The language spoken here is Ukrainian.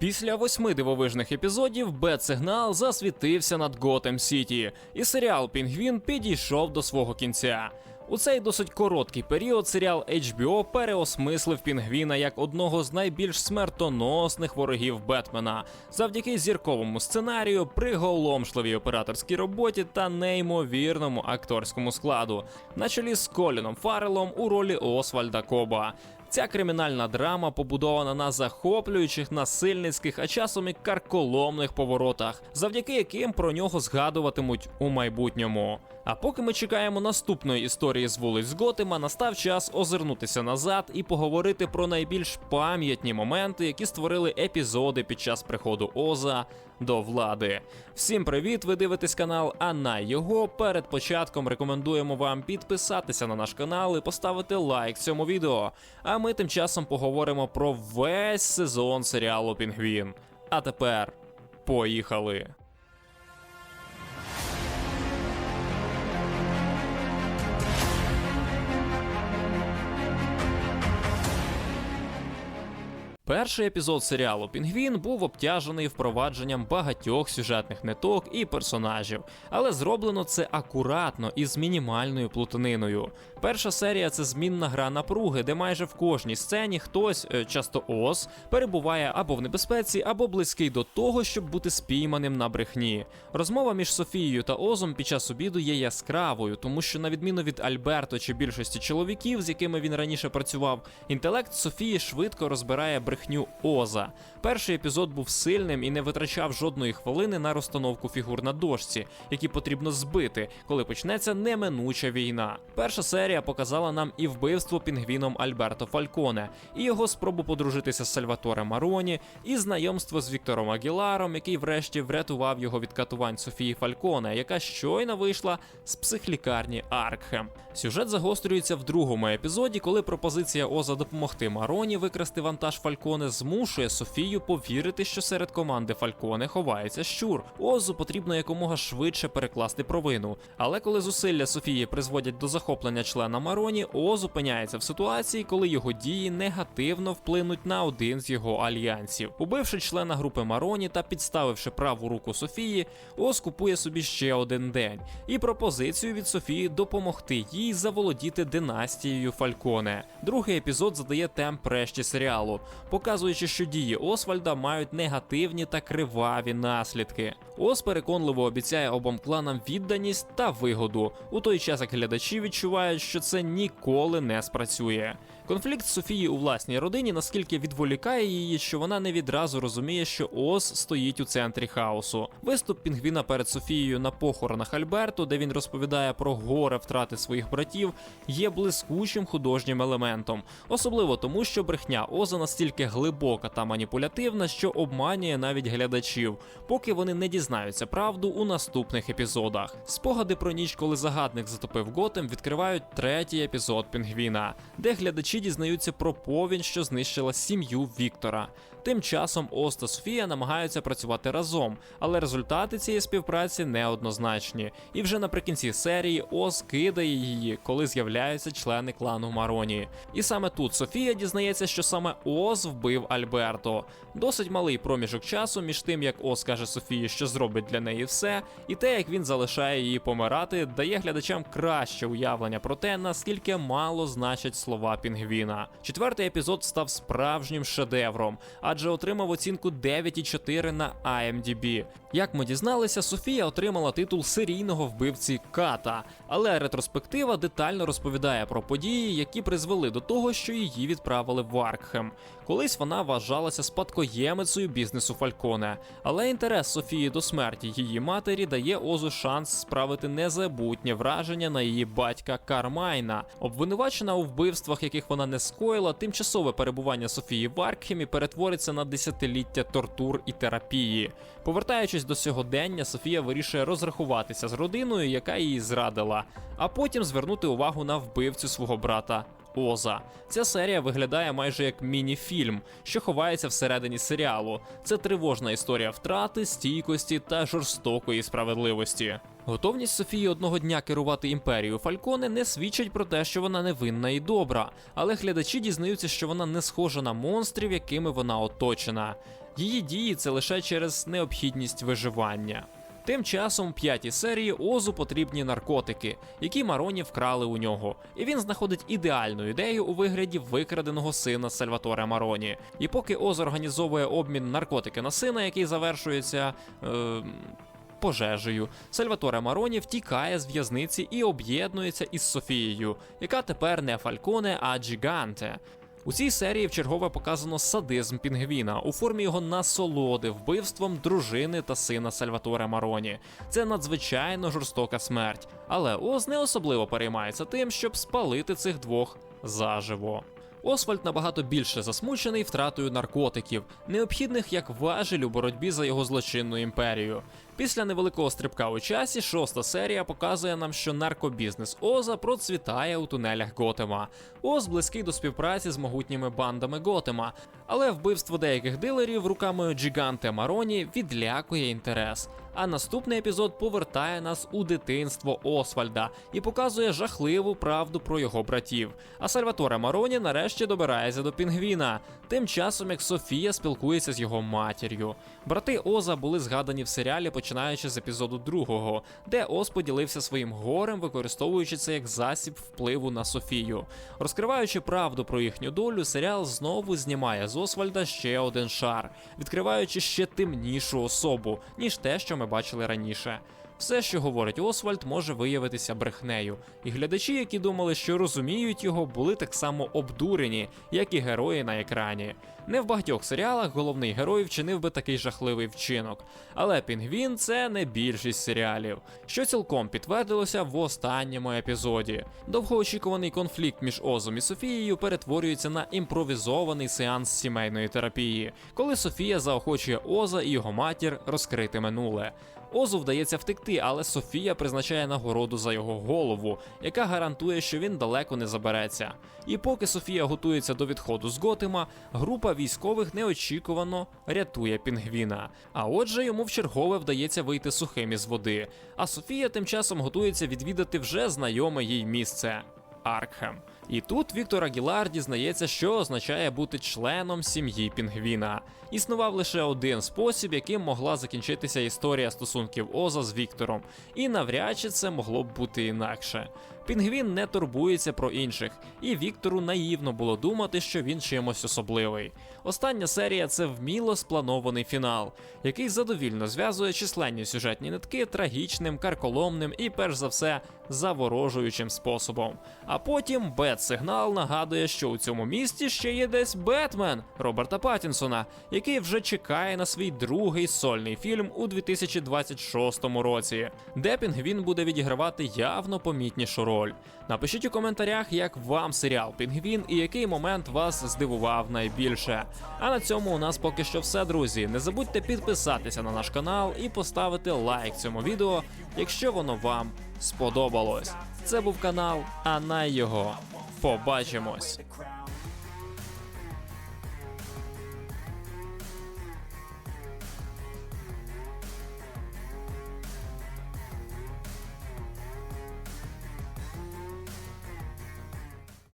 Після восьми дивовижних епізодів Бет-сигнал засвітився над Готем Сіті, і серіал Пінгвін підійшов до свого кінця. У цей досить короткий період серіал HBO переосмислив Пінгвіна як одного з найбільш смертоносних ворогів Бетмена завдяки зірковому сценарію, приголомшливій операторській роботі та неймовірному акторському складу, на чолі з Коліном Фаррелом у ролі Освальда Коба. Ця кримінальна драма побудована на захоплюючих насильницьких, а часом і карколомних поворотах, завдяки яким про нього згадуватимуть у майбутньому. А поки ми чекаємо наступної історії з вулиць Готема, настав час озирнутися назад і поговорити про найбільш пам'ятні моменти, які створили епізоди під час приходу Оза до влади. Всім привіт! Ви дивитесь канал, а на його перед початком рекомендуємо вам підписатися на наш канал і поставити лайк цьому відео. А ми тим часом поговоримо про весь сезон серіалу Пінгвін. А тепер поїхали! Перший епізод серіалу Пінгвін був обтяжений впровадженням багатьох сюжетних ниток і персонажів, але зроблено це акуратно і з мінімальною плутаниною. Перша серія це змінна гра напруги, де майже в кожній сцені хтось, е, часто ос, перебуває або в небезпеці, або близький до того, щоб бути спійманим на брехні. Розмова між Софією та Озом під час обіду є яскравою, тому що, на відміну від Альберто чи більшості чоловіків, з якими він раніше працював, інтелект Софії швидко розбирає брехню Оза. Перший епізод був сильним і не витрачав жодної хвилини на розстановку фігур на дошці, які потрібно збити, коли почнеться неминуча війна. Перша серія показала нам і вбивство пінгвіном Альберто Фальконе, і його спробу подружитися з Сальваторе Мароні, і знайомство з Віктором Агіларом, який врешті врятував його від катувань Софії Фальконе, яка щойно вийшла з психлікарні Аркхем. Сюжет загострюється в другому епізоді, коли пропозиція Оза допомогти Мароні викрасти вантаж Фальконе змушує Софію повірити, що серед команди Фальконе ховається щур. Озу потрібно якомога швидше перекласти провину. Але коли зусилля Софії призводять до захоплення члена Мароні, Оз опиняється в ситуації, коли його дії негативно вплинуть на один з його альянсів. Убивши члена групи Мароні та підставивши праву руку Софії, Оз купує собі ще один день і пропозицію від Софії допомогти їй заволодіти династією Фальконе. Другий епізод задає темп решті серіалу, показуючи, що дії Освальда мають негативні та криваві наслідки. Ос переконливо обіцяє обом кланам відданість та вигоду, у той час як глядачі відчувають, що це ніколи не спрацює. Конфлікт Софії у власній родині наскільки відволікає її, що вона не відразу розуміє, що Ос стоїть у центрі хаосу. Виступ Пінгвіна перед Софією на похоронах Альберту, де він розповідає про горе втрати своїх братів, є блискучим художнім елементом, особливо тому, що брехня Оза настільки глибока та маніпулятивна, що обманює навіть глядачів, поки вони не дізнаються правду у наступних епізодах. Спогади про ніч, коли загадник затопив Готем, відкривають третій епізод Пінгвіна, де глядачі дізнаються про повінь, що знищила сім'ю Віктора. Тим часом Оз та Софія намагаються працювати разом, але результати цієї співпраці неоднозначні. І вже наприкінці серії Оз кидає її, коли з'являються члени клану Мароні. І саме тут Софія дізнається, що саме Оз вбив Альберто. Досить малий проміжок часу між тим, як Оз каже Софії, що зробить для неї все, і те, як він залишає її помирати, дає глядачам краще уявлення про те, наскільки мало значать слова Пінгвіна. Четвертий епізод став справжнім шедевром, адже отримав оцінку 9,4 на IMDb. Як ми дізналися, Софія отримала титул серійного вбивці Ката, але ретроспектива детально розповідає про події, які призвели до того, що її відправили в Аркхем. Колись вона вважалася спадкоємицею бізнесу Фальконе, але інтерес Софії до смерті її матері дає Озу шанс справити незабутнє враження на її батька Кармайна. Обвинувачена у вбивствах, яких вона не скоїла, тимчасове перебування Софії в Аркхемі перетвориться на десятиліття тортур і терапії. Повертаючись до сьогодення, Софія вирішує розрахуватися з родиною, яка її зрадила, а потім звернути увагу на вбивцю свого брата. Оза. Ця серія виглядає майже як міні-фільм, що ховається всередині серіалу. Це тривожна історія втрати, стійкості та жорстокої справедливості. Готовність Софії одного дня керувати імперією Фальконе не свідчить про те, що вона невинна і добра, але глядачі дізнаються, що вона не схожа на монстрів, якими вона оточена. Її дії це лише через необхідність виживання. Тим часом у п'ятій серії Озу потрібні наркотики, які Мароні вкрали у нього, і він знаходить ідеальну ідею у вигляді викраденого сина Сальваторе Мароні. І поки Оз організовує обмін наркотики на сина, який завершується. Е- Пожежею Сальваторе Мароні втікає з в'язниці і об'єднується із Софією, яка тепер не Фальконе, а Джіганте. У цій серії вчергове показано садизм Пінгвіна у формі його насолоди вбивством дружини та сина Сальваторе Мароні. Це надзвичайно жорстока смерть, але Оз не особливо переймається тим, щоб спалити цих двох заживо. Освальд набагато більше засмучений втратою наркотиків, необхідних як важель у боротьбі за його злочинну імперію. Після невеликого стрибка у часі, шоста серія показує нам, що наркобізнес Оза процвітає у тунелях Готема. Оз близький до співпраці з могутніми бандами Готема, але вбивство деяких дилерів руками Джіганте Мароні відлякує інтерес. А наступний епізод повертає нас у дитинство Освальда і показує жахливу правду про його братів. А Сальваторе Мароні нарешті добирається до Пінгвіна. Тим часом як Софія спілкується з його матір'ю. Брати Оза були згадані в серіалі, починаючи з епізоду другого, де Ос поділився своїм горем, використовуючи це як засіб впливу на Софію. Розкриваючи правду про їхню долю, серіал знову знімає з Освальда ще один шар, відкриваючи ще темнішу особу, ніж те, що ми бачили раніше. Все, що говорить Освальд, може виявитися брехнею, і глядачі, які думали, що розуміють його, були так само обдурені, як і герої на екрані. Не в багатьох серіалах головний герой вчинив би такий жахливий вчинок, але Пінгвін це не більшість серіалів, що цілком підтвердилося в останньому епізоді. Довгоочікуваний конфлікт між Озом і Софією перетворюється на імпровізований сеанс сімейної терапії, коли Софія заохочує Оза і його матір розкрити минуле. Озу вдається втекти, але Софія призначає нагороду за його голову, яка гарантує, що він далеко не забереться. І поки Софія готується до відходу з Готема, група військових неочікувано рятує Пінгвіна. А отже, йому вчергове вдається вийти сухим із води. А Софія тим часом готується відвідати вже знайоме їй місце. Аркхем. І тут Віктор Агілар дізнається, що означає бути членом сім'ї Пінгвіна. Існував лише один спосіб, яким могла закінчитися історія стосунків Оза з Віктором, і навряд чи це могло б бути інакше. Пінгвін не турбується про інших, і Віктору наївно було думати, що він чимось особливий. Остання серія це вміло спланований фінал, який задовільно зв'язує численні сюжетні нитки трагічним, карколомним і, перш за все, заворожуючим способом. А потім бет-сигнал нагадує, що у цьому місті ще є десь Бетмен Роберта Паттінсона, який вже чекає на свій другий сольний фільм у 2026 році, де Пінгвін буде відігравати явно помітнішу роль. Напишіть у коментарях, як вам серіал Пінгвін і який момент вас здивував найбільше. А на цьому у нас поки що все, друзі. Не забудьте підписатися на наш канал і поставити лайк цьому відео, якщо воно вам сподобалось. Це був канал, а на його побачимось.